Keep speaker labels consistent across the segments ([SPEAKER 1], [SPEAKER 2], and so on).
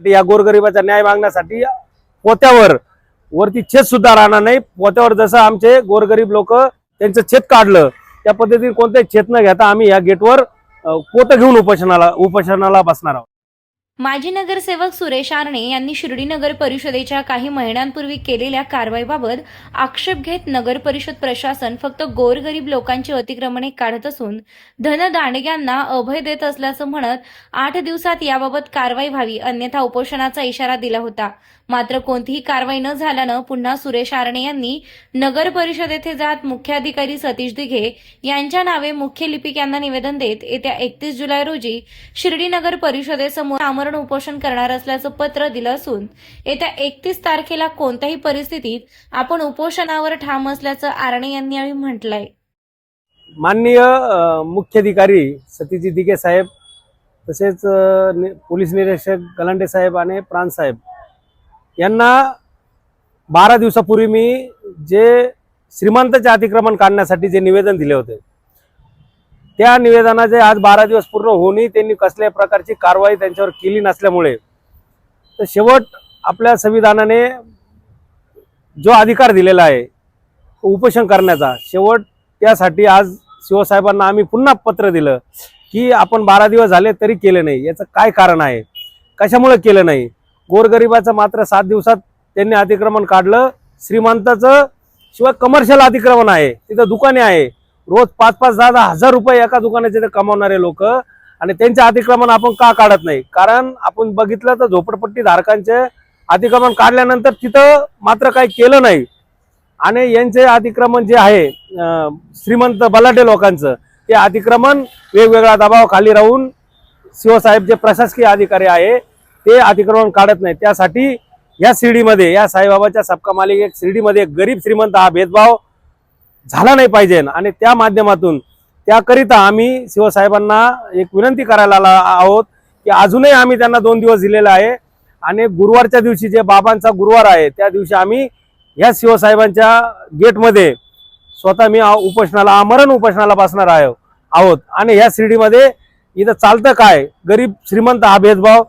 [SPEAKER 1] या गोरगरिबाचा न्याय मागण्यासाठी पोत्यावर वरती छेद सुद्धा राहणार नाही. पोत्यावर जसं आमचे गोरगरीब लोक त्यांचं छेद काढलं त्या पद्धतीने कोणत्याही छेद न घेता आम्ही या गेटवर पोत घेऊन उपोषणाला उपोषणाला बसणार आहोत.
[SPEAKER 2] माजी नगरसेवक सुरेश आरणे यांनी शिर्डी नगर परिषदेच्या काही महिन्यांपूर्वी केलेल्या कारवाईबाबत आक्षेप घेत नगर परिषद प्रशासन फक्त गोरगरीब लोकांची अतिक्रमणे काढत असून धनदांडग्यांना अभय देत असल्याचं म्हणत आठ दिवसात याबाबत कारवाई व्हावी अन्यथा उपोषणाचा इशारा दिला होता. मात्र कोणतीही कारवाई न झाल्यानं पुन्हा सुरेश आरणे यांनी नगर परिषद येथे जात मुख्याधिकारी सतीश दिघे यांच्या नावे मुख्य लिपिक यांना निवेदन देत येत्या एकतीस जुलै रोजी शिर्डी नगर परिषदेसमोर कारण उपोषण करणार असल्याचं पत्र दिलं असून येत्या एकतीस तारखेला कोणत्याही परिस्थितीत आपण उपोषणावर ठाम असल्याचं आरणे यांनी यावेळी म्हटलंय.
[SPEAKER 1] माननीय मुख्याधिकारी सतीजी दिघे साहेब तसेच पोलीस निरीक्षक गलांडे साहेब आणि प्राण साहेब यांना बारा दिवसापूर्वी मी जे श्रीमंताचे अतिक्रमण काढण्यासाठी जे निवेदन दिले होते त्या निवेदनाचे आज बारा दिवस पूर्ण होऊनही त्यांनी कसल्याही प्रकारची कारवाई त्यांच्यावर केली नसल्यामुळे तर शेवट आपल्या संविधानाने जो अधिकार दिलेला आहे उपोषण करण्याचा शेवट त्यासाठी आज शिवसाहेबांना आम्ही पुन्हा पत्र दिलं की आपण बारा दिवस झाले तरी केले नाही. याचं काय कारण आहे? कशामुळे केलं नाही? गोरगरिबाचं मात्र सात दिवसात त्यांनी अतिक्रमण काढलं. श्रीमंताचं शिवाय कमर्शियल अतिक्रमण आहे. तिथं दुकाने आहे. रोज पाच पाच दहा दहा हजार रुपये एका दुकानाचे ते कमावणारे लोक आणि त्यांचे अतिक्रमण आपण का काढत नाही? कारण आपण बघितलं तर झोपडपट्टी धारकांचे अतिक्रमण काढल्यानंतर तिथं मात्र काही केलं नाही. आणि यांचे अतिक्रमण जे आहे श्रीमंत बलाढ्य लोकांचं ते अतिक्रमण वेगवेगळ्या दबावाखाली राहून शिवसाहेब जे प्रशासकीय अधिकारी आहे ते अतिक्रमण काढत नाही. त्यासाठी या शिर्डीमध्ये या साईबाबाच्या सबका मालिक एक शिर्डीमध्ये गरीब श्रीमंत हा भेदभाव झाला नाही पाहिजे. आणि त्या माध्यमातून त्याकरिता आम्ही शिवसाहेबांना एक विनंती करायला आला आहोत की अजूनही आम्ही त्यांना दोन दिवस दिलेला आहे. आणि गुरुवारच्या दिवशी जे बाबांचा गुरुवार आहे त्या दिवशी आम्ही या शिवसाहेबांच्या गेटमध्ये स्वतः मी उपोषणाला आमरण उपोषणाला बसणार आहे आहोत. आणि ह्या शिर्डीमध्ये इथं चालतं काय? गरीब श्रीमंत हा भेदभाव.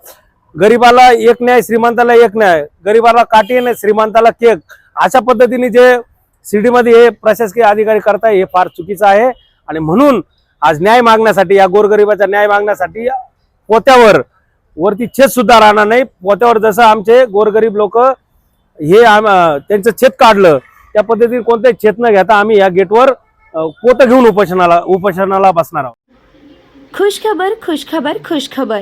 [SPEAKER 1] गरीबाला एक न्याय श्रीमंताला एक न्याय. गरीबाला काठी नाही श्रीमंताला केक. अशा पद्धतीने जे शिर्डीमध्ये हे प्रशासकीय अधिकारी करताय हे फार चुकीचं आहे. आणि म्हणून आज न्याय मागण्यासाठी या गोरगरिबाचा न्याय मागण्यासाठी पोत्यावर वरती छेद सुद्धा राहणार नाही. पोत्यावर जसं आमचे गोरगरीब लोक हे आम त्यांचं छेद काढलं त्या पद्धतीने कोणतेही छेद न घेता आम्ही या गेटवर पोतं घेऊन उपोषणाला उपोषणाला बसणार आहोत.
[SPEAKER 2] खुशखबर खुशखबर खुशखबर.